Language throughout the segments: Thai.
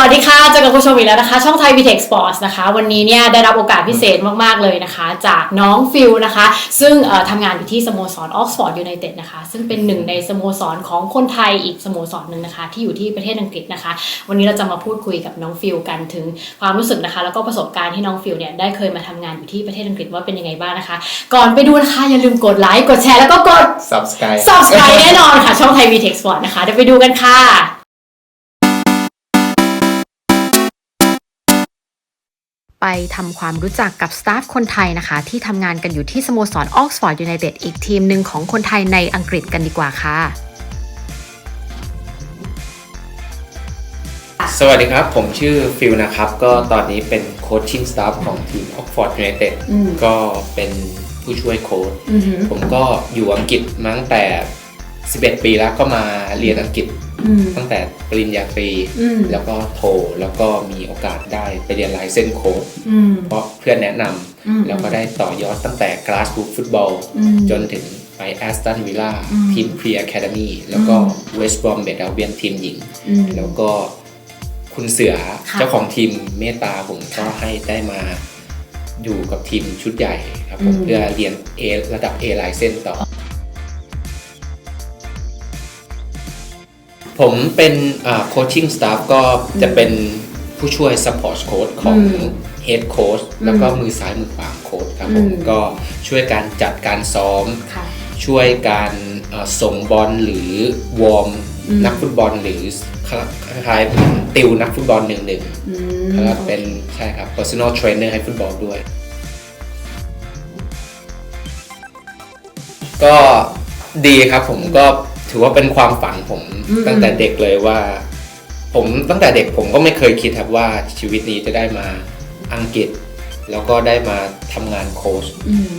วัสดีค่ะเจอกับคุณผู้ชมอีกแล้วนะคะ ช่องไทย v t e c Sports นะคะ วันนี้เนี่ยได้รับโอกาสพิเศษมาก ๆ เลยนะคะ จากน้องฟิลนะคะ ซึ่งเอ่อทำงานอยู่ที่สโมสรออกซฟอร์ดยูไนเต็ดนะคะ ซึ่งเป็นหนึ่งในสโมสรของคนไทยอีกสโมสรหนึ่งนะคะ ที่อยู่ที่ประเทศอังกฤษนะคะ วันนี้เราจะมาพูดคุยกับน้องฟิลกันถึงความรู้สึกนะคะ แล้วก็ประสบการณ์ที่น้องฟิลเนี่ยได้เคยมาทำงานอยู่ที่ประเทศอังกฤษว่าเป็นยังไงบ้างนะคะ ก่อนไปดูนะคะอย่าลืมกดไลค์กดแชร์แล้วก็กด subscribe subscribe แน่นอนค่ะช่องไทย v t e c Sport นะคะเดี๋ยวไปดูกันค่ะ ไปทำความรู้จักกับสตาฟคนไทยนะคะ ที่ทำงานกันอยู่ที่สโมสรออกซฟอร์ดยูไนเต็ดอีกทีมหนึ่งของคนไทยในอังกฤษกันดีกว่าค่ะ สวัสดีครับ ผมชื่อฟิลนะครับ ก็ตอนนี้เป็นโคชชิ่งสตาฟของทีม Oxford United อืม ก็เป็นผู้ช่วยโค้ชอือหือผมก็อยู่อังกฤษมาตั้งแต่ 11 ปีแล้วก็มาเรียนอังกฤษอืม ตั้งแต่ปริญญาตรีอืมแล้วก็โทแล้วก็มีโอกาสได้ไปเรียนไลเซนโค้ชอืมเพราะเพื่อนแนะนอืมำแล้วก็ได้ต่อยอดตั้งแต่ grassroots ฟุตบอลอืมจนถึงไปแอสตันวิลล่าอืมทีม Pre Academy แล้วก็อืม West Bromwich Albion ทีมหญิงอืมแล้วก็คุณเสือค่ะเจ้าของทีมเมตตาผมก็ให้ได้มาอยู่กับทีมชุดใหญ่ครับผมอืมเพื่อเรียน A ระดับ A ไลเซนต่อ ผมเป็นโคชชิ่งสตาฟก็จะเป็นผู้ช่วย support coach ของอืม head coach อืมแล้วก็มือซ้ายมือขวาโค้ชครับผมอืมก็ช่วยการจัดการซ้อมค่ะช่วยการเอ่อส่งบอลหรือวอร์มอืมนักฟุตบอลหรือคล้ายๆเหมือนติวนักฟุตบอลหนึ่งหนึ่งอืมแล้วเป็นใช่ครับ personal trainer ให้ฟุตบอลด้วย ก็ดีครับผมก็ ถือว่าเป็นความฝันผมตั้งแต่เด็กเลยว่า ผมตั้งแต่เด็กผมก็ไม่เคยคิดครับว่าชีวิตนี้จะได้มาอังกฤษ แล้วก็ได้มาทำงานโค้ชอืม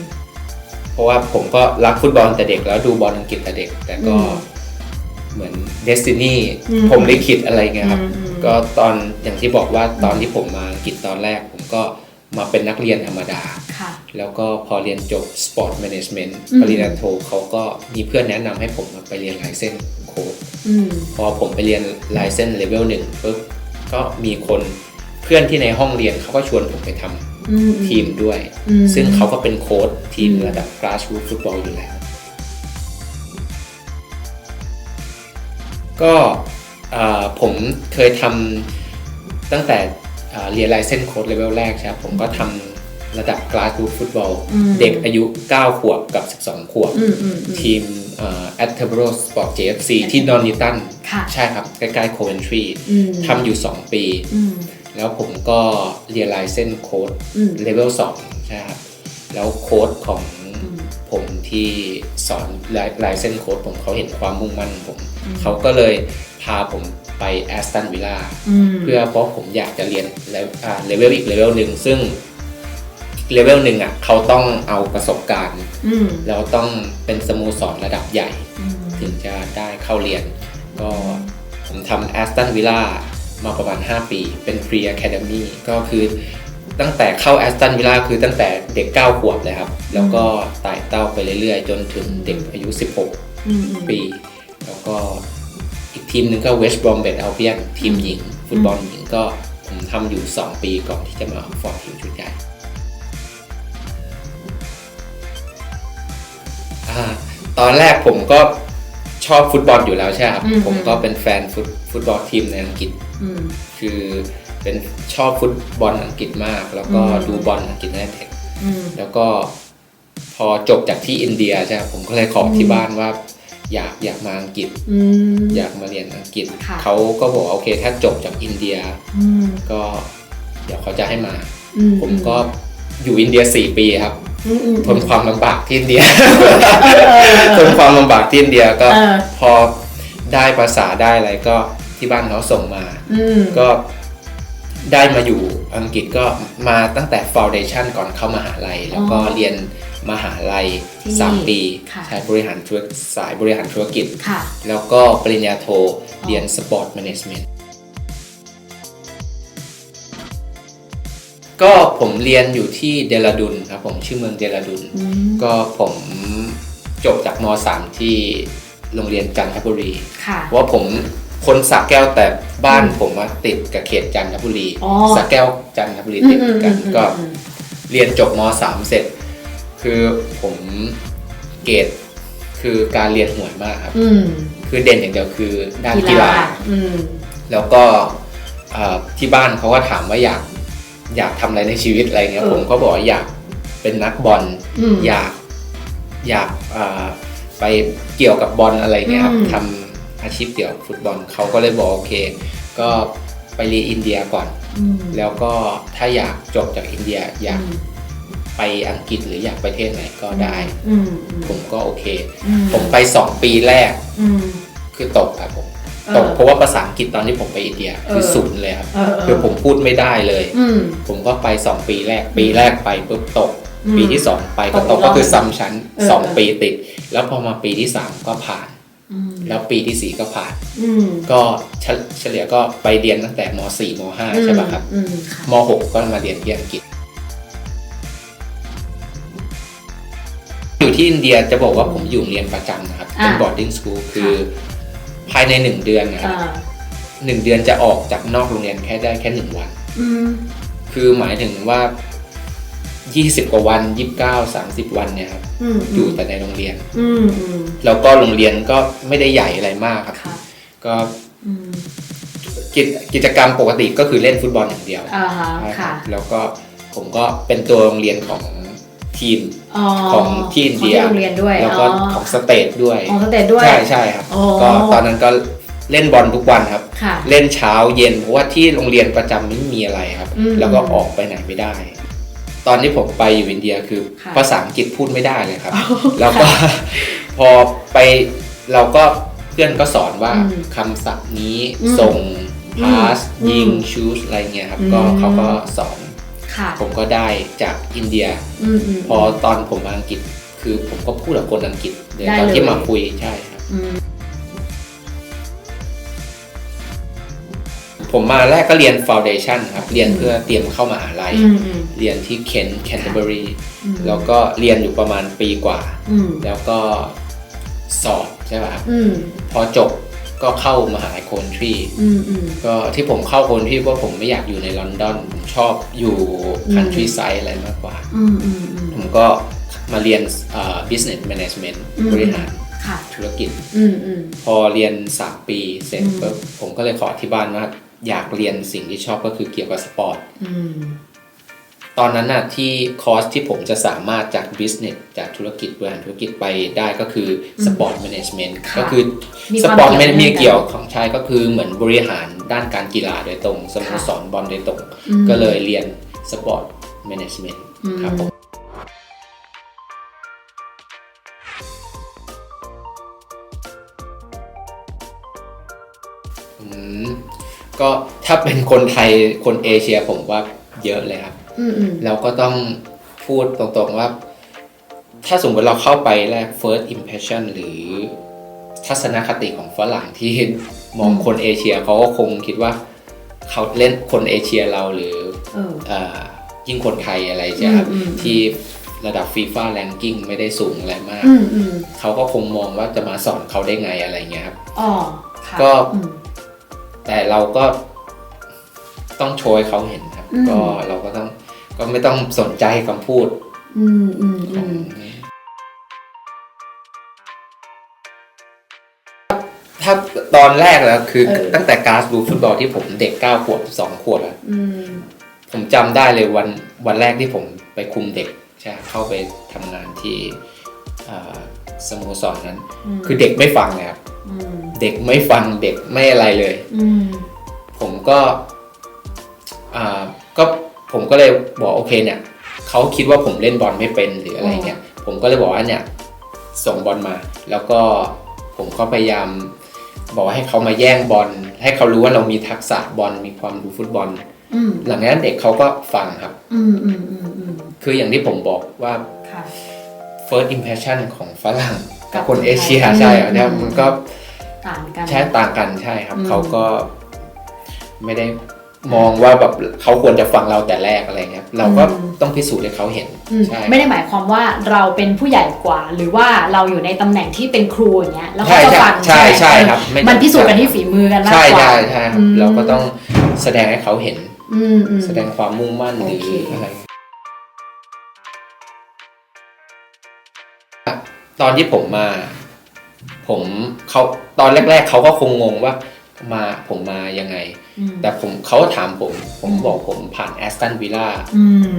เพราะว่าผมก็รักฟุตบอลแต่เด็กแล้วดูบอลอังกฤษแต่เด็ก แต่ก็อืมเหมือนเดสตินีอืมผมลิขิตอะไรเงี้ยครับอืมอืมก็ตอนอย่างที่บอกว่าตอนที่ผมมาอังกฤษตอนแรก ผมก็ มาเป็นนักเรียนธรรมดาค่ะแล้วก็พอเรียนจบ Sport Management อืมปริญญาโทเขาก็มีเพื่อนแนะนำให้ผมมาไปเรียนไลเซนโค้ดอืมพอผมไปเรียนไลเซนเลเวลหนึ่งปุ๊บก็มีคนเพื่อนที่ในห้องเรียนเขาก็ชวนผมไปทำอืมทีมด้วยอืมซึ่งเขาก็เป็นโค้ชทีมอืมระดับ grassroots ฟุตบอลอยู่แล้ว ก็เอ่อผมเคยทำตั้งแต่ เอ่อเรียนไลเซนโค้ดเลเวลแรกใช่ไหมผมก็ทำระดับ grassroots ฟุตบอลอืมเด็กอายุ 9 ขวบกับ 12 ขวบอืมอืมอืมทีมเอ่อ a t e r b o r o Sport JFC ที่นอนิตันค่ะใช่ครับ ใกล้ๆ Coventry อืมทำอยู่ 2 ปีอืมแล้วผมก็เรียนไลเซนโค้ดอืมเลเวล2ใช่ครับ แล้วโค้ดของอืมผมที่สอนไลเซนโค้ดผมเขาเห็นความมุ่งมั่นของผมอืมเขาก็เลยพาผม ไปแอสตันวิลล่าอืมเพื่อเพราะผมอยากจะเรียนเลเวลอีกเลเวลหนึ่งซึ่งเลเวลหนึ่งอะเขาต้องเอาประสบการณ์อืมแล้วต้องเป็นสโมสรระดับใหญ่อืมถึงจะได้เข้าเรียน ก็ผมทำแอสตันวิลล่ามาประมาณ 5 ปี เป็น Free Academy ก็คือตั้งแต่เข้าแอสตันวิลล่าคือตั้งแต่เด็ก 9 ขวบเลยครับ แล้วก็ไต่เต้าไปเรื่อยๆ จนถึงเด็กอายุอืม16 ปี แล้วก็อีก ทีมหนึ่งก็ West Bromwich Albion ทีมหญิง ฟุตบอลหญิงก็ผมทำอยู่ 2 ปีก่อนที่จะมาฟอร์ทีมชุดใหญ่อ่าตอนแรกผมก็ชอบฟุตบอลอยู่แล้วใช่ไหมครับอืมผมก็เป็นแฟนฟุตฟุตบอลทีมในอังกฤษอืมคือเป็นชอบฟุตบอลอังกฤษมาก แล้วก็อืมดูบอลอังกฤษในเทคอืมแล้วก็พอจบจากที่อินเดียใช่ไหมผมก็เลยขอที่บ้านว่า อยากอยากมาอังกฤษอืมอยากมาเรียนอังกฤษค่ะเขาก็บอกว่าโอเคถ้าจบจากอินเดียอืมก็เดี๋ยวเขาจะให้มาอืมผมก็อยู่อินเดีย4ปีครับอืมอืมทนความลำบากที่อินเดียเออเออทนความลำบากที่อินเดียก็เออพอได้ภาษาได้อะไรก็ที่บ้านเขาส่งมาอืมก็ได้มาอยู่อังกฤษก็มาตั้งแต่ฟ u n เดชั o นก่อนเข้ามหาลัย แล้วก็อ๋อเรียน มหาลัยที่นี่3ปีค่ะใช้บริหารธุรสายบริหารธุรกิจค่ะแล้วก็ปริญญาโทเรียนสปอร์ตแมネจเมนต์ก็ผมเรียนอยู่ที่เดลาดุนครับผมชื่อเมืองเดลาดุนอืมก็ผมจบจากม .3 ที่โรงเรียนจันทบุรีค่ะเพราะว่าผมคนสักแก้วแต่บ้านผมอะติดกับเขตจันทบุรีอ๋อสักแก้วจันทบุรีอืติมดอืมกันอืมก็อืมเรียนจบม .3 เสร็จ คือผมเกรดคือการเรียนห่วยมากครับ อืมคือเด่นอย่างเดียวคือด้านกีฬาอืมแล้วก็เอ่อที่บ้านเขาก็ถามว่าอยากอยากทำอะไรในชีวิตอะไรเงี้ยเออผมก็บอกว่าอยากเป็นนักบอลอืมอยากอยากอ่าไปเกี่ยวกับบอลอะไรเงี้ยครับอืมทำอาชีพเกี่ยวกับฟุตบอลเขาก็เลยบอกโอเค ก็ไปเรียนอินเดียก่อนอืมแล้วก็ถ้าอยากจบจากอินเดียอยากอืม ไปอังกฤษหรืออยากไปประเทศไหนก็ได้ อืมอืมผมก็โอเค อืผมไป 2 ปีแรกอืม คือตกครับผมเออตกเพราะว่าภาษาอังกฤษตอนที่ผมไปอินเดียคือเออ ศูนย์เลยครับเออเออคือผมพูดไม่ได้เลย อืม ผมก็ไป 2 ปีแรก ปีแรกไปปุ๊บตก อืมปีที่ 2 ไปก็ตตกกอีกรอบก็คือซ้ำชั้น เออเออ 2 ปีติด แล้วพอมาปีที่ 3 ก็ผ่าน อืมแล้วปีทีสี่4 ก็ผ่าน อืมก็เฉเฉลี่ยก็ไปเรียนตั้งแต่ม 4 ม 5 ใช่ป่ะครับอืมค่ะม 6 ก็มาเรียนที่อังกฤษ ที่อินเดียจะบอกว่าผมอยู่โรงเรียนประจำนะครับเป็นอ่า boarding school คือภายใน1เดือนนะครับอ่าหนึ่งเดือนจะออกจากนอกโรงเรียนแค่ได้แค่หนึ่งวันอืมคือหมายถึงว่า20กว่าวัน29 30วันเนี่ยครับอืมอยู่แต่ในโรงเรียนอืมอืมแล้วก็โรงเรียนก็ไม่ได้ใหญ่อะไรมากครับค่ะก็อืมกิจกิจกรรมปกติก็คือเล่นฟุตบอลอย่างเดียวอ่าฮะใช่ครัค่ะบแล้วก็ผมก็เป็นตัวโรงเรียนของทีมอ๋อของที่อินเดียของที่โรงเรียนด้วยแล้วก็อ๋อของสเตทด้วยของสเตทด้วยใช่ใช่ครับอ๋อก็ตอนนั้นก็เล่นบอลทุกวันครับค่ะเล่นเช้าเย็นเพราะว่าที่โรงเรียนประจำไม่มีอะไรครับอืมแล้วก็ออกไปไหนไม่ได้ ตอนที่ผมไปอยู่อินเดียคือค่ะภาษาอังกฤษพูดไม่ได้เลยครับอ๋อแล้วก็พอไปเราก็เพื่อนก็สอนว่าอืมคำศัพท์นี้อืมส่งอืมพาสอืมยิงชูสอะไรเงี้ยครับอืมก็เขาก็สอน ค่ะ ผมก็ได้จากอินเดีย อืมอืมพอตอนผมมาอังกฤษ คือผมก็พูดกับคนอังกฤษเลยได้ตอนที่เลย มาคุยใช่ครับ อืมผมมาแรกก็เรียนฟ u n เดชั o นครับ เรียนเพื่อเตรียมเข้ามหาลัย อืมอืมเรียนที่เคนแคนเทอร์เบอรีอืมแล้วก็เรียนอยู่ประมาณปีกว่า อืมแล้วก็สอบใช่ป่ะครับ อืม พอจบ ก็เข้ามหาลัยโคนทรีอืมอืมก็ที่ผมเข้าโคนทรีเพราะผมไม่อยากอยู่ในลอนดอนผมชอบอยู่อืมคันทรีไซด์อะไรมากกว่าอืมอืมอืมผมก็มาเรียนเอ่อ business management อืมบริหารค่ะธุรกิจอืมอืมพอเรียน 3 ปีเสร็จอืมปุ๊บผมก็เลยขอที่บ้านว่าอยากเรียนสิ่งที่ชอบก็คือเกี่ยวกับสปอร์ตอืม ตอนนั้นน่ะที่คอร์สที่ผมจะสามารถจาก business จากธุรกิจบริหารธุรกิจไปได้ก็คือสปอร์ตแมネจเมนต์ค่ะก็คือมีสความปอร์ตเกี่ยวไม่มีเนื่องกันเกี่ยวของชายก็คือเหมือนบริหารด้านการกีฬาโดยตรงสโมสรบอลโดยตรงอืมก็เลยเรียนสปอร์ตแมネจเมนต์อืมครับผมอืมก็ถ้าเป็นคนไทยคนเอเชียผมว่าเยอะเลยครับอืมอืม เราก็ต้องพูดตรงๆว่า ถ้าสมมติเราเข้าไปแรก first impression หรือทัศนคติของฝรั่งที่มองคนเอเชียเขาก็คงคิดว่าเขาเล่นคนเอเชียเราหรือเออเอ่อยิ่งคนไทยอะไรใช่ไหมครับอืมอืมที่ระดับฟีฟ่าแรงกิ้งไม่ได้สูงอะไรมากอืมอืมเขาก็คงมองว่าจะมาสอนเขาได้ไงอะไรเงี้ยครับอ๋อค่ะก็อืมแต่เราก็ต้องโชว์ให้เขาเห็นครับอืมก็เราก็ต้อง ก็ไม่ต้องสนใจคำพูด อืมอืมขอืองมถ้าตอนแรกแล้วคือเออตั้งแต่การดูฟุตบอลที่ผมเด็ก9ขวบ2ขวบอะอืมผมจำได้เลยวันวันแรกที่ผมไปคุมเด็กใช่เข้าไปทำงานที่อ่าสโมสรนั้นมคือเด็กไม่ฟังเลยครับอืมเด็กไม่ฟังเด็กไม่อะไรเลยอืมผมก็อ่าก็ ผมก็เลยบอกโอเคเนี่ยเขาคิดว่าผมเล่นบอลไม่เป็นหรืออะไรเงี้ยผมก็เลยบอกว่าเนี่ยส่งบอลมา แล้วก็ผมก็พยายาม บอกว่าให้เขามาแย่งบอลให้เขารู้ว่าเรามีทักษะบอลมีความรู้ฟุตบอลอืมหลังจากนั้นเด็กเขาก็ฟังครับอืมอืมอืมอืมคืออย่างที่ผมบอกว่าค่ะ first impression ของฝรั่งกักับบคนคนไทยเอเชียอืมใช่อะเนี่ยอืมมันก็ต่างกันใช่ต่างกันใช่ครับอืมเขาก็ไม่ได้ มองว่าแบบเขาควรจะฟังเราแต่แรกอะไรเงี้ยเราก็อืมต้องพิสูจน์ให้เขาเห็นอืมใช่ไม่ได้หมายความว่าเราเป็นผู้ใหญ่กว่า หรือว่าเราอยู่ในตำแหน่งที่เป็นครูอย่างเงี้ยแล้วเขาใช่จะใช่ฟังใช่ไหมใช่ครับไมันพิสูจน์กันที่ฝีมือกันมากใช่กว่าใช่ใช่ครับอืมเราก็ต้องแสดงให้เขาเห็นอืมอืมแสดงความมุ่งมั่นหรือโอเคอะไรตอนที่ผมมา ผมเขาตอนแรก ๆเขาก็คงงงว่า มาผมมายังไงอืมแต่ผมเขาถามผม ผมบอกผมผ่านแอสตันวิลล่าอืม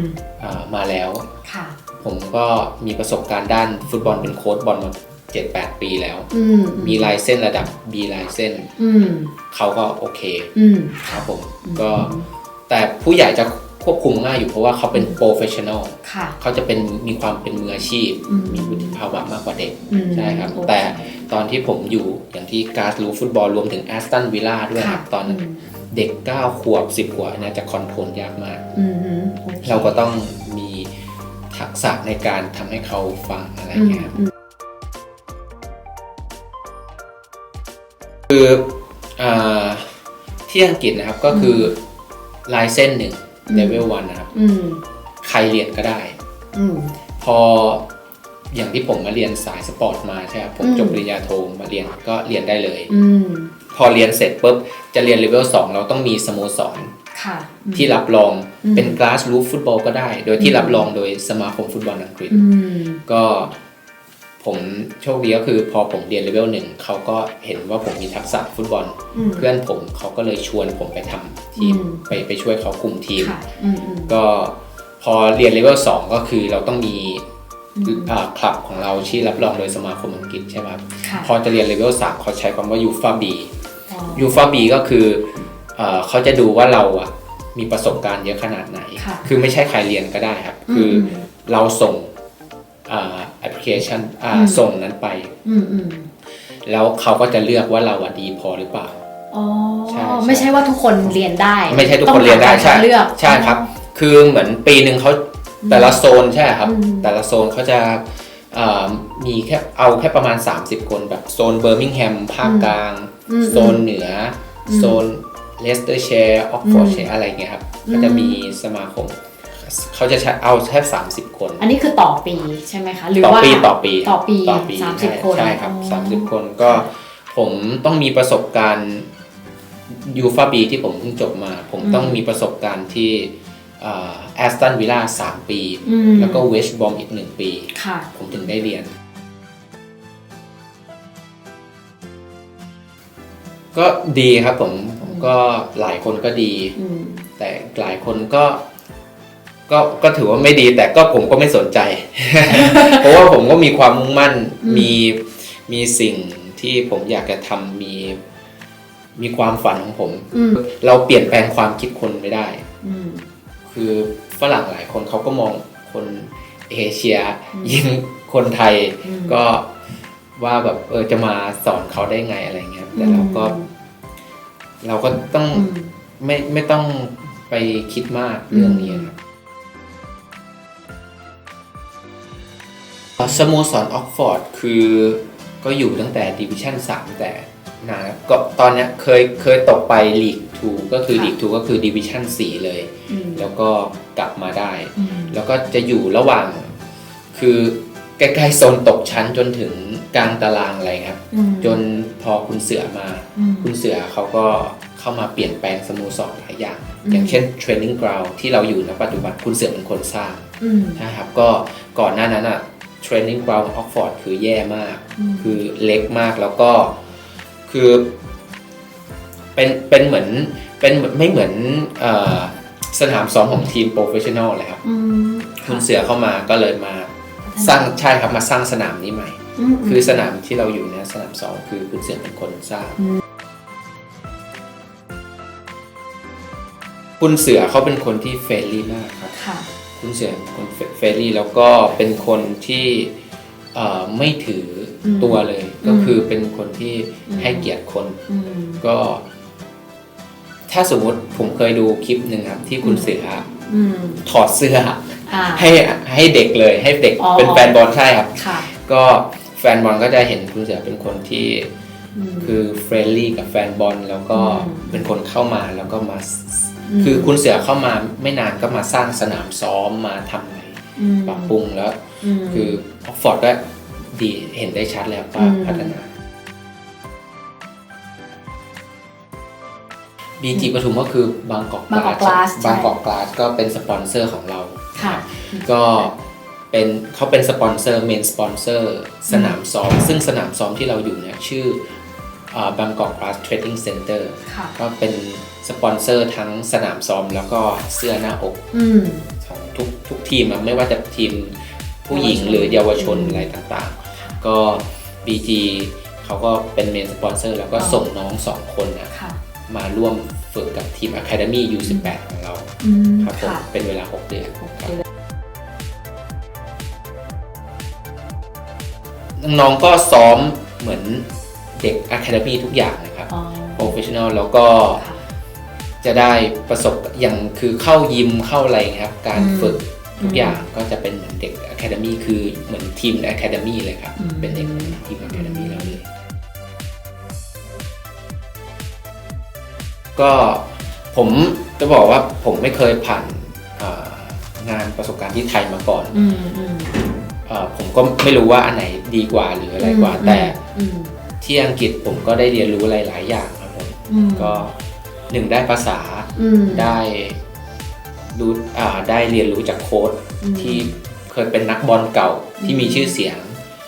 มาแล้วค่ะผมก็มีประสบการณ์ด้านฟุตบอลเป็นโค้ชบอลมา7-8ปีแล้วอืมมีลายเส้นระดับ B ลายเส้นอืมเขาก็โอเคอืมครับผมก็แต่ผู้ใหญ่จะ ควบคุมง่ายอยู่เพราะว่าเขาเป็นโปรเฟชชั่นอลค่ะเขาจะเป็นมีความเป็นมืออาชีพอืมมีวุฒิภาวะมากกว่าเด็กอืมใช่ครับโอเคแต่ตอนที่ผมอยู่อย่างที่การ์ดรู้ฟุตบอลรวมถึงแอสตันวิลล่าด้วยครับตอนนั้นมเด็ก 9 ขวบ 10 ขวบเนี่ยจะคอนโทรลยากมากอืมอืมโอคเราก็ต้องมีทักษะในการทำให้เขาฟังอะไรอืมเงี้ยครับอืมคืออาที่อังกฤษนะครับก็คือลายเส้นหนึ่งอืม เลเวลวันนะครับอืมใครเรียนก็ได้อืมพออย่างที่ผมมาเรียนสายสปอร์ตมาใช่ครับผมอืมจบปริญญาโทมาเรียนก็เรียนได้เลยอืมพอเรียนเสร็จปุ๊บจะเรียนเลเวล2เราต้องมีสโมสรค่ะอืมที่รับรองอืมเป็นกลาส o ูฟฟุตบอลก็ได้ โดยที่อืมรับรองโดยสมาคมฟุตบอลอังกฤษอืมก็ ผมโชคดีก็คือพอผมเรียนเลเวลหนึ่งเขาก็เห็นว่าผมมีทักษะฟุตบอลอืมเพื่อนผมเขาก็เลยชวนผมไปทำทีมอืมไปไปช่วยเขาคุมทีมค่ะอืมอืมก็พอเรียนเลเวลสองก็คือเราต้องมีอืมอ่าคลับของเราที่รับรองโดยสมาคมอังกฤษใช่ไหมครับค่ะพอจะเรียนเลเวลสามเขาใช้คำว่ายูฟาบีอ๋อยูฟาบีก็คือเอ่อเขาจะดูว่าเราอะมีประสบการณ์เยอะขนาดไหนค่ะคือไม่ใช่ใครเรียนก็ได้ครับ คืออมเราส่งอ่า แอปพลิเคชันอ่าอืมส่งนั้นไปอืมอืมแล้วเขาก็จะเลือกว่าเราอะดีพอหรือเปล่าอ๋อใช่ใช่ไม่ใช่ว่าทุกคนเรียนได้ ไม่ใช่ทุกคนเรียนได้ต้องใช่ผ่าการคัดเลือกใช่ครับ คือเหมือนปีหนึ่งเขาแต่ละโซนใช่ครับอืมแต่ละโซนเขาจะเอ่อมีแค่เอาแค่ประมาณ 30 คนแบบโซนเบอร์มิงแฮมภาคกลางอืมโซนเหนืออมโซนเลสเตอร์แชร์ออกฟอร์อืมแชร์อะไรเงี้ยครับอืมก็จะมีสมาคม เขาจะใช้เอาแค่30 คน อันนี้คือต่อปีใช่ไหมคะ หรือต่อว่าปีต่อปีต่อปีต่อปีสามสิบใช่คนใช่ครับอ๋อสามสิบคนก็ผมต้องมีประสบการณ์ยูฟาบีที่ผมเพิ่งจบมา ผมต้องมีประสบการณ์ที่แอสตันวิลล่าสามปีอืมแล้วก็เวสบอมอีกหนึ่งปีค่ะผมถึงได้เรียน ก็ดีครับผมผมก็หลายคนก็ดีอืมแต่หลายคนก็ ก็ก็ถือว่าไม่ดีแต่ก็ผมก็ไม่สนใจ เพราะว่าผมก็มีความมุ่งมั่นอืมมีมีสิ่งที่ผมอยากจะทำมีมีความฝันของผมอืมเราเปลี่ยนแปลงความคิดคนไม่ได้อืมคือฝรั่งหลายคนเขาก็มองคนเอเชียอืมยิ่งคนไทยอืมก็ว่าแบบเออจะมาสอนเขาได้ไงอะไรเงี้ยแต่เราก็ เราก็ต้องอืมไม่ไม่ต้องไปคิดมากเรื่องนี้ครั สโมสรออกฟอร์ดคือก็อยู่ตั้งแต่ดิวิชั่น3 แต่นานก็ตอนเนี้ยเคยเคยตกไปลีก2ก็คือค่ะลีก2ก็คือดิวิชั่น4 เลยอืมแล้วก็กลับมาได้อืมแล้วก็จะอยู่ระหว่าง คือใกล้ๆโซนตกชั้นจนถึงกลางตารางอะไรครับอืมจนพอคุณเสือมาอืมคุณเสือเขาก็เข้ามาเปลี่ยนแปลงสโมสรหลายอย่างอืมอย่างเช่นเทรนนิ่งกราวที่เราอยู่ณปัจจุบันคุณเสือเป็นคนสร้างอืมนะครับก็ก่อนหน้านั้นอะ เทรนนิ่งกราวออกฟอร์ดคือแย่มากอืมคือเล็กมากแล้วก็คือเป็นเป็นเหมือนเป็นเหมือนไม่เหมือนเออสนามซ้อมของทีมโปรเฟชชั่นอลเลยครับอืมคุณเสือเข้ามาก็เลยมาสร้างใช่ครับมาสร้างสนามนี้ใหม่มคือสนามที่เราอยู่เนยสนามสองคือคุณเสือเป็นคนสร้างอืมคุณเสือเขาเป็นคนที่เฟรนลี่มากครับ ค่ะคุณเสือเป็นคนเฟรนลี่แล้วก็เป็นคนที่เอ่อไม่ถืออมตัวเลย ก็อืมคือเป็นคนที่อืมให้เกียรติคนอืมก็ ถ้าสมมติผมเคยดูคลิปหนึ่งครับ ที่คุณเสืออืมถอดเสื้ออ่าให้ให้เด็กเลยให้เด็กอ๋อเป็นแฟนบอลใช่ครับค่ะก็แฟนบอลก็จะเห็นคุณเสือเป็นคนที่อืมคือเฟรนลี่กับแฟนบอลแล้วก็อืมเป็นคนเข้ามาแล้วก็มาอม คือคุณเสือเข้ามาไม่นานก็มาสร้างสนามซ้อมมาทำอะไรมปรับปรุงแล้วมคือออกฟอร์ดก็ดีเห็นได้ชัดแล้วว่าอืมพัฒนา บีจีปทุมก็คือบางกอกบางกอก Glass ใช่บางกอกกลาสก็เป็นสปอนเซอร์ของเราค่ะก็เป็นเขาเป็นสปอนเซอร์เมนสปอนเซอร์สนามซ้อม ซึ่งสนามซ้อมที่เราอยู่เนี่ยชื่อบางกอกกลาสเทรดดิ้งเซ็นเตอร์ค่ะก็เป็น สปอนเซอร์ทั้งสนามซ้อมแล้วก็เสื้อหน้าอกอืม ของทุกทุกทีมอะไม่ว่าจะทีมผู้หญิงหรือเยาวชนอะไรต่างๆ ก็ BG เขาก็เป็นเมนสปอนเซอร์แล้วก็ส่งน้องสองคนนะค่ะ มาร่วมฝึกกับทีม Academy U18 ของเราอืมครับผมค่ะเป็นเวลา 6 เดือนครับน้องๆก็ซ้อมเหมือนเด็ก Academy ทุกอย่างนะครับ อ๋อ Professional แล้วก็ค่ะ จะได้ประสบอย่างคือเข้ายิมเข้าอะไรอย่างเงี้ยครับ การอืมฝึกทุอืกมอย่างก็จะเป็นเหมือนเด็ก Academy คือเหมือนทีม Academy เลยครับอืมเป็นเด็กทีม Academy แล้วเลยก็ผมจะบอกว่าผมไม่เคยผ่านอ่างานประสบการณ์ที่ไทยมาก่อนอืมอืมเออผมก็ไม่รู้ว่าอันไหนดีกว่าหรืออะไรกว่าแต่อืมที่อังกฤษผมก็ได้เรียนรู้หลาย ๆ อย่างครับผมอืมก็ หนึ่งได้ภาษาอืมได้รู้อ่าได้เรียนรู้จากโค้ชอืมที่เคยเป็นนักบอลเก่าที่มีชื่อเสียง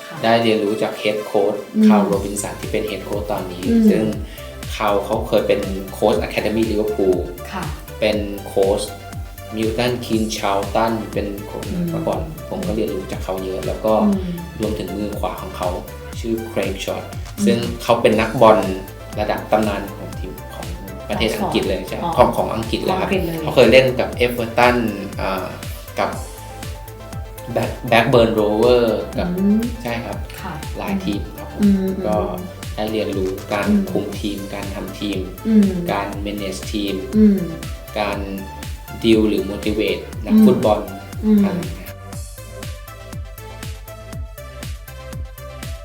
ค่ะได้เรียนรู้จากเฮดโค้ชอืมคาร์ลโรบินสันที่เป็นเฮดโค้ชตอนนี้อืมซึ่งเขาเขาเคยเป็นโค้ชอะคาเดมี่ลิเวอร์พูลค่ะเป็นโค้ชมิลตันคินชาลตันเป็นคนอืมเมื่อก่อนผมก็เรียนรู้จากเขาเยอะ แล้วก็อืมรวมถึงมือขวาของเขาชื่อเครกช็อตซึ่งเขาเป็นนักบอลระดับตำนานของทีมของ ประเทศอังกฤษเลยใช่อ๋อของของอังกฤษเลยครับของอังกฤษเลยเขาเคยเล่นกับเอฟเวอร์ตันกับแบ็คแบ็คเบิร์นโรเวอร์กับอืมใช่ครับค่ะหลายทีมครับผมอืมก็ได้เรียนรู้การอืมคุมทีม การทำทีมอืมการ manage ทีมอืมการดีลหรือ motivate นักอืมฟุตบอลอืมอะไรอย่างเงี้ย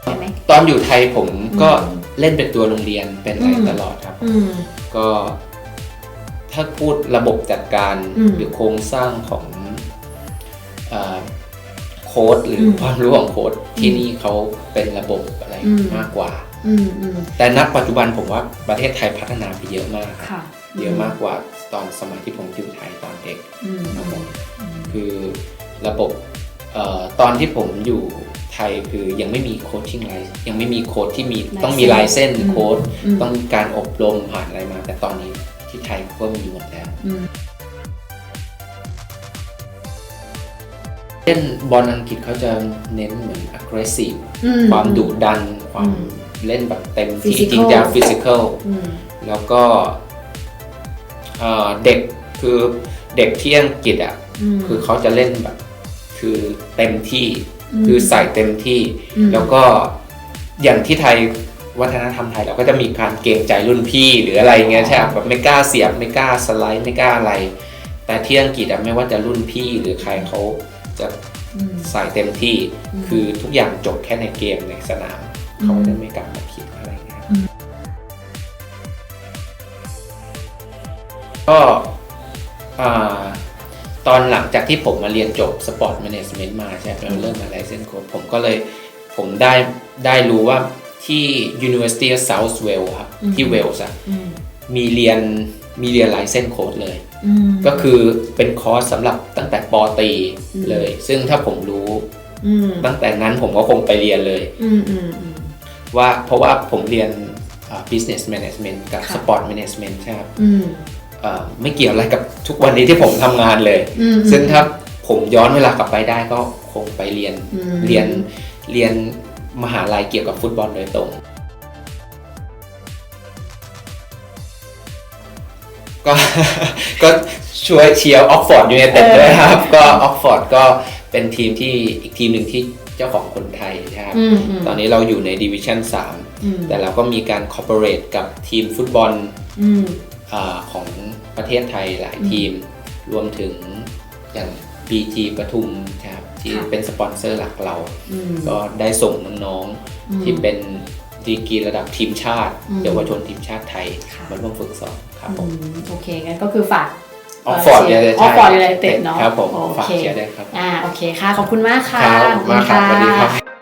เห็นไหมตอนอยู่ไทยผมก็อืม เล่นเป็นตัวโรงเรียนเป็นอะไรอืมตลอดครับ อืม ก็ถ้าพูดระบบจัดการอืมหรือโครงสร้างของเอ่อโค้ดหรืออมความรู้ของโค้ดที่นี่เขาเป็นระบบอะไรอืม มากกว่า อืมอืมแต่ณปัจจุบันผมว่าประเทศไทยพัฒนาไปเยอะมากครับค่ะเยอะมากกว่าตอนสมัยที่ผมอยู่ไทยตอนเด็ก อืมครับผมอืมคือระบบเออตอนที่ผมอยู่ ไทยคือยังไม่มีโค้ชชิ่งไลน์ยังไม่มีโค้ชที่มีต้องมีลายเส้นโค้ดอืมต้องมีการอบรมผ่านอะไรมา แต่ตอนนี้ที่ไทยก็มีหมดแล้วอืมเล่นบอลอังกฤษเขาจะเน้นเหมือน aggressive อืความดุดัน ความอืมเล่นแบบเต็มที่ Physical จริงจัง physical อืมแล้วก็เอ่อเด็กคือเด็กที่อังกฤษอะมคือเขาจะเล่นแบบ คือเต็มที่อืม คือใส่เต็มที่อืมแล้วก็อย่างที่ไทยวัฒนธรรมไทยเราก็จะมีการเกรงใจรุ่นพี่หรืออะไรเงี้ยใช่ไหมแบบไม่กล้าเสียบไม่กล้าสไลด์ไม่กล้าอะไร แต่ที่อังกฤษอะไม่ว่าจะรุ่นพี่หรือใครเขาจะอืมใส่เต็มที่อืมคือทุกอย่างจบแค่ในเกมในสนามอืมเขาจะไม่กลับมาคิดอะไรเงี้ยอืมก็อ่า ตอนหลังจากที่ผมมาเรียนจบสปอร์ตแมネจเมนต์มาใช่ไหมเราเริ่มมาไลเซนโค้ดผมก็เลยผมได้ได้รู้ว่าที่ University of South Wales ครับอืมที่เวลส์อะอืมมีเรียนมีเรียนไลเซนโค้ดเลยอืมก็คือเป็นคอร์สสำหรับตั้งแต่ปอตรีอืมเลย ซึ่งถ้าผมรู้อืมตั้งแต่นั้นผมก็คงไปเรียนเลยอืมอืมอืมว่าเพราะว่าผมเรียนอ่า business management กับค่ะ sport management ใช่ครับอืมอ่า ไม่เกี่ยวอะไรกับทุกวันนี้ที่ผมทำงานเลยอืมซึ่งถ้าผมย้อนเวลากลับไปได้ก็คงไปเรียนอืมเรียนเรียนมหาลัยเกี่ยวกับฟุตบอลโดยตรง ก็ก็ช่วยเชียร์ออกฟอร์ดยูไนเต็ดเออด้วยครับ ก็ออกฟอร์ดก็เป็นทีมที่อีกทีมหนึ่งที่เจ้าของคนไทยนะครับอืมอืมตอนนี้เราอยู่ในดิวิชั่นอืม3แต่เราก็มีการคอ r p o r a t e กับทีมฟุตบอล อืมอาของประเทศไทยหลายทีม รวมถึงอย่าง BG ปทุมครับที่ค่ะเป็นสปอนเซอร์หลักเราอืมก็ได้ส่งน้องอืมๆที่เป็นดีกรีระดับทีมชาติอืมเยาวชนทีมชาติไทยค่ะมาร่วมฝึกซ้อมครับผอืมมโอเคงั้นก็คือฝากออกฟอร์ดเนี่ยออกฟอร์ดยูไนเต็ดเนาะครับผมโอฝากเคเชียร์ด้วยครับอ่าโอเคค่ะ ขอบคุณมากค่ะครับขอบคุณมากครับสวัสดีครับ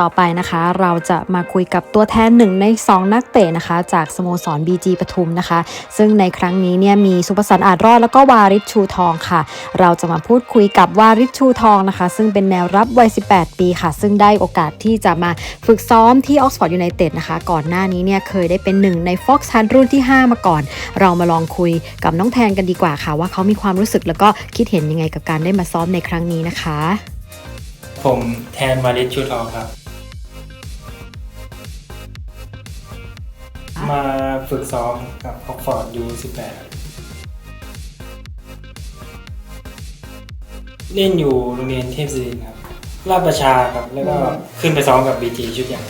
ต่อไปนะคะ เราจะมาคุยกับตัวแทนหนึ่งใน 2 นักเตะนะคะ จากสโมสร BG ปทุมนะคะ ซึ่งในครั้งนี้เนี่ยมีสุภสันต์อาจรอดแล้วก็วาริชชูทองค่ะ เราจะมาพูดคุยกับวาริชชูทองนะคะ ซึ่งเป็นแนวรับวัย 18 ปีค่ะ ซึ่งได้โอกาสที่จะมาฝึกซ้อมที่ออกซฟอร์ดยูไนเต็ดนะคะ ก่อนหน้านี้เนี่ยเคยได้เป็นหนึ่งใน Fox Hunt รุ่นที่ 5 มาก่อน เรามาลองคุยกับน้องแทนกันดีกว่าค่ะ ว่าเขามีความรู้สึกแล้วก็คิดเห็นยังไงกับการได้มาซ้อมในครั้งนี้นะคะ ผมแทนวาริชชูทองครับ มาฝึกซ้อมกับออกฟอร์ดยู18 เล่นอยู่โรงเรียนเทพศิรินทร์ครับลาดประชาครับ แล้วก็ขึ้นไปซ้อมกับบีจีชุดใหญ่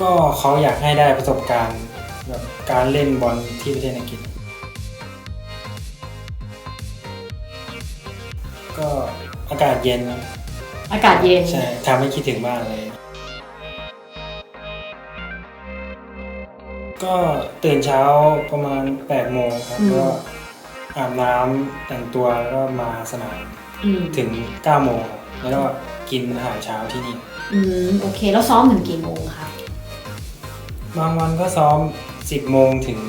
ก็เขาอยากให้ได้ประสบการณ์แบบการเล่นบอลที่ประเทศอังกฤษ ก็อากาศเย็นครับอากาศเย็น ใช่ทำให้คิดถึงบ้านเลย ก็ตื่นเช้าประมาณ8โมงครับอืมก็อาบน้ำแต่งตัวแล้วก็มาสนามอืมถึง9โมงครับแล้วก็กินอาหารเช้าที่นี่ อืมโอเค แล้วซ้อมถึงกี่โมงคะบางวันก็ซ้อม 10โมงถึง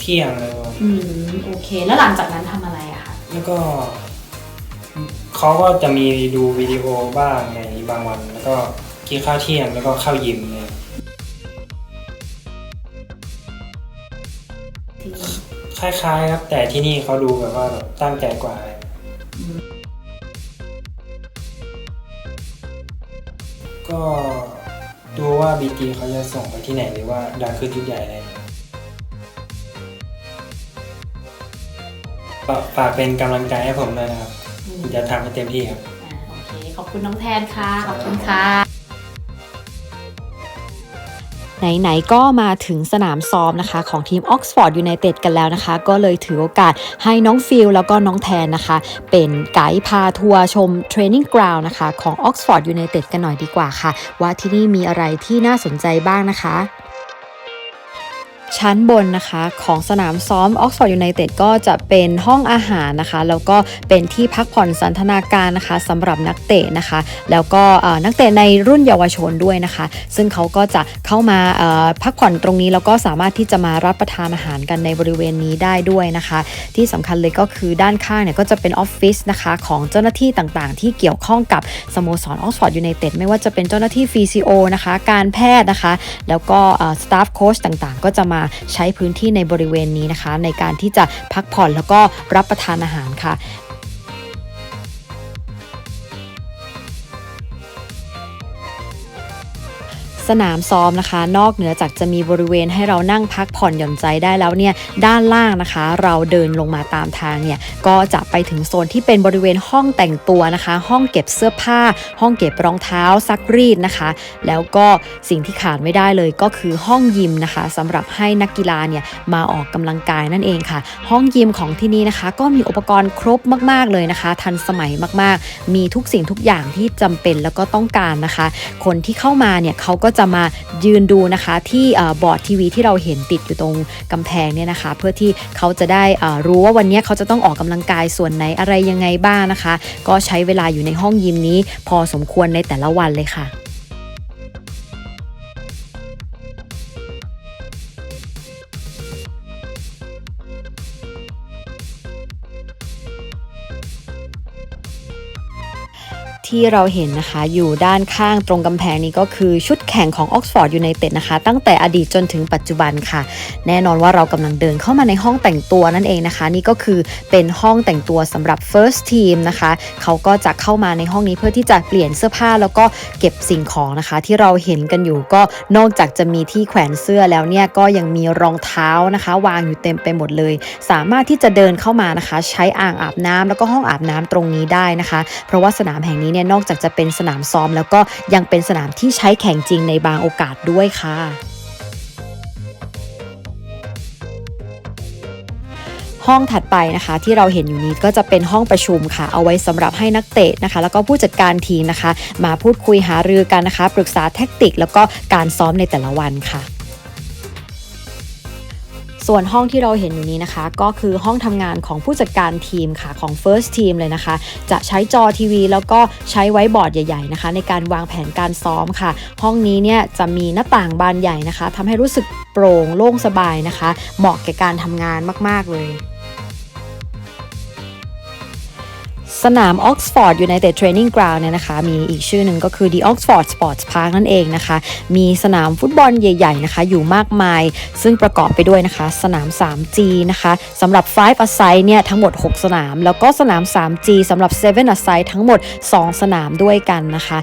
เที่ยงเลยครับอืมโอเค แล้วหลังจากนั้นทำอะไรอะคะแล้วก็เขาก็จะมีดูวิดีโอบ้างในบางวัน แล้วก็กินข้าวเที่ยงแล้วก็เข้ายิมเลย คล้ายๆครับ แต่ที่นี่เขาดูแบบว่าแบบตั้งใจกว่าเลยก็ดูว่าบีจีเขาจะส่งไปที่ไหนหรือว่าดังขึ้นชุดใหญ่อะไรก็ฝากเป็นกำลังใจให้ผมด้วยนะครับอืมผมจะทำให้เต็มที่ครับ อ่าโอเค ขอบคุณน้องแทนค่ะ ขอบคุณค่ะ ไหนๆก็มาถึงสนามซ้อมนะคะ ของทีม Oxford United กันแล้วนะคะ ก็เลยถือโอกาสให้น้องฟิลแล้วก็น้องแทนนะคะ เป็นไกด์พาทัวร์ชม Training Ground นะคะของ Oxford United กันหน่อยดีกว่าค่ะ ว่าที่นี่มีอะไรที่น่าสนใจบ้างนะคะ ชั้นบนนะคะของสนามซ้อม Oxford United ก็จะเป็นห้องอาหารนะคะ แล้วก็เป็นที่พักผ่อนสันทนาการนะคะสำหรับนักเตะนะคะ แล้วก็นักเตะในรุ่นเยาวชนด้วยนะคะ ซึ่งเขาก็จะเข้ามาพักผ่อนตรงนี้แล้วก็สามารถที่จะมารับประทานอาหารกันในบริเวณนี้ได้ด้วยนะคะ ที่สำคัญเลยก็คือด้านข้างเนี่ยก็จะเป็นออฟฟิศนะคะของเจ้าหน้าที่ต่างๆ ที่เกี่ยวข้องกับสโมสร Oxford United ไม่ว่าจะเป็นเจ้าหน้าที่ FCO นะคะการแพทย์นะคะ แล้วก็สตาฟโค้ชต่างๆ ก็จะมาใช้พื้นที่ในบริเวณนี้นะคะ ในการที่จะพักผ่อนแล้วก็รับประทานอาหารค่ะ สนามซ้อมนะคะ นอกเหนือจากจะมีบริเวณให้เรานั่งพักผ่อนหย่อนใจได้แล้วเนี่ยด้านล่างนะคะ เราเดินลงมาตามทางเนี่ยก็จะไปถึงโซนที่เป็นบริเวณห้องแต่งตัวนะคะ ห้องเก็บเสื้อผ้า ห้องเก็บรองเท้าซักรีดนะคะ แล้วก็สิ่งที่ขาดไม่ได้เลยก็คือห้องยิมนะคะสำหรับให้นักกีฬาเนี่ยมาออกกำลังกายนั่นเองค่ะ ห้องยิมของที่นี่นะคะ ก็มีอุปกรณ์ครบมาก ๆเลยนะคะ ทันสมัยมาก ๆ มีทุกสิ่งทุกอย่างที่จำเป็นแล้วก็ต้องการนะคะ คนที่เข้ามาเนี่ยเขาก็จะมายืนดูนะคะที่บอร์ดทีวีที่เราเห็นติดอยู่ตรงกำแพงเนี่ยนะคะ เพื่อที่เขาจะได้รู้ว่าวันนี้เขาจะต้องออกกำลังกายส่วนไหนอะไรยังไงบ้างนะคะ ก็ใช้เวลาอยู่ในห้องยิมนี้พอสมควรในแต่ละวันเลยค่ะ ที่เราเห็นนะคะ อยู่ด้านข้างตรงกำแพงนี้ก็คือชุดแข่งของ Oxford United นะคะ ตั้งแต่อดีตจนถึงปัจจุบันค่ะ แน่นอนว่าเรากำลังเดินเข้ามาในห้องแต่งตัวนั่นเองนะคะ นี่ก็คือเป็นห้องแต่งตัวสำหรับ first team นะคะ เขาก็จะเข้ามาในห้องนี้เพื่อที่จะเปลี่ยนเสื้อผ้าแล้วก็เก็บสิ่งของนะคะ ที่เราเห็นกันอยู่ก็นอกจากจะมีที่แขวนเสื้อแล้วเนี่ยก็ยังมีรองเท้านะคะ วางอยู่เต็มไปหมดเลย สามารถที่จะเดินเข้ามานะคะ ใช้อ่างอาบน้ำแล้วก็ห้องอาบน้ำตรงนี้ได้นะคะ เพราะว่าสนามแห่งนี้เนี่ยนอกจากจะเป็นสนามซ้อม แล้วก็ยังเป็นสนามที่ใช้แข่งจริงในบางโอกาสด้วยค่ะห้องถัดไปนะคะที่เราเห็นอยู่นี้ก็จะเป็นห้องประชุมค่ะ เอาไว้สำหรับให้นักเตะนะคะ แล้วก็ผู้จัดการทีมนะคะ มาพูดคุยหารือกันนะคะ ปรึกษาแทคติก แล้วก็การซ้อมในแต่ละวันค่ะ ส่วนห้องที่เราเห็นอยู่นี้นะคะ ก็คือห้องทำงานของผู้จัดการทีมค่ะของ First Team เลยนะคะ จะใช้จอทีวี แล้วก็ใช้ไว้บอร์ดใหญ่ ๆนะคะ ในการวางแผนการซ้อมค่ะ ห้องนี้เนี่ยจะมีหน้าต่างบานใหญ่นะคะทำให้รู้สึกโปร่งโล่งสบายนะคะ เหมาะแก่การทำงานมาก ๆ เลย สนาม Oxford United Training Ground เนี่ยนะคะ มีอีกชื่อหนึ่งก็คือ The Oxford Sports Park นั่นเองนะคะ มีสนามฟุตบอลใหญ่ ๆ นะคะ อยู่มากมาย ซึ่งประกอบไปด้วยนะคะ สนาม 3G นะคะสำหรับ 5 a side เนี่ย ทั้งหมด 6 สนาม แล้วก็สนาม 3G สำหรับ 7 a side ทั้งหมด 2 สนามด้วยกันนะคะ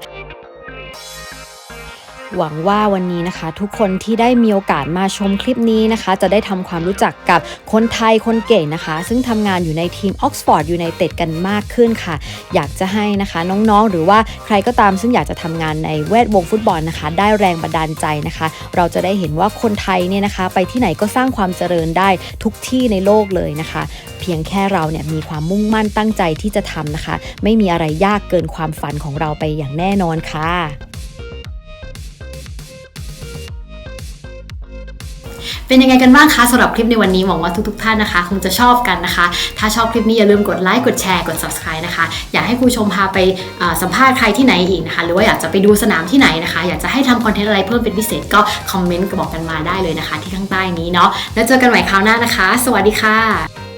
หวังว่าวันนี้นะคะ ทุกคนที่ได้มีโอกาสมาชมคลิปนี้นะคะ จะได้ทำความรู้จักกับคนไทยคนเก่งนะคะ ซึ่งทำงานอยู่ในทีม Oxford United กันมากขึ้นค่ะ อยากจะให้นะคะน้องๆ หรือว่าใครก็ตามซึ่งอยากจะทำงานในแวดวงฟุตบอลนะคะ ได้แรงบันดาลใจนะคะ เราจะได้เห็นว่าคนไทยเนี่ยนะคะ ไปที่ไหนก็สร้างความเจริญได้ทุกที่ในโลกเลยนะคะ เพียงแค่เราเนี่ยมีความมุ่งมั่นตั้งใจที่จะทำนะคะ ไม่มีอะไรยากเกินความฝันของเราไปอย่างแน่นอนค่ะ เป็นยังไงกันบ้างคะสำหรับคลิปในวันนี้หวังว่าทุกๆท่านนะคะ คงจะชอบกันนะคะ ถ้าชอบคลิปนี้อย่าลืมกดไลค์กดแชร์กด subscribe นะคะ อยากให้ครูชมพาไปสัมภาษณ์ใครที่ไหนอีกนะคะ หรือว่าอยากจะไปดูสนามที่ไหนนะคะ อยากจะให้ทำคอนเทนต์อะไรเพิ่มเป็นพิเศษก็คอมเมนต์บอกกันมาได้เลยนะคะ ที่ข้างใต้นี้เนาะแล้วเจอกันใหม่คราวหน้านะคะ สวัสดีค่ะ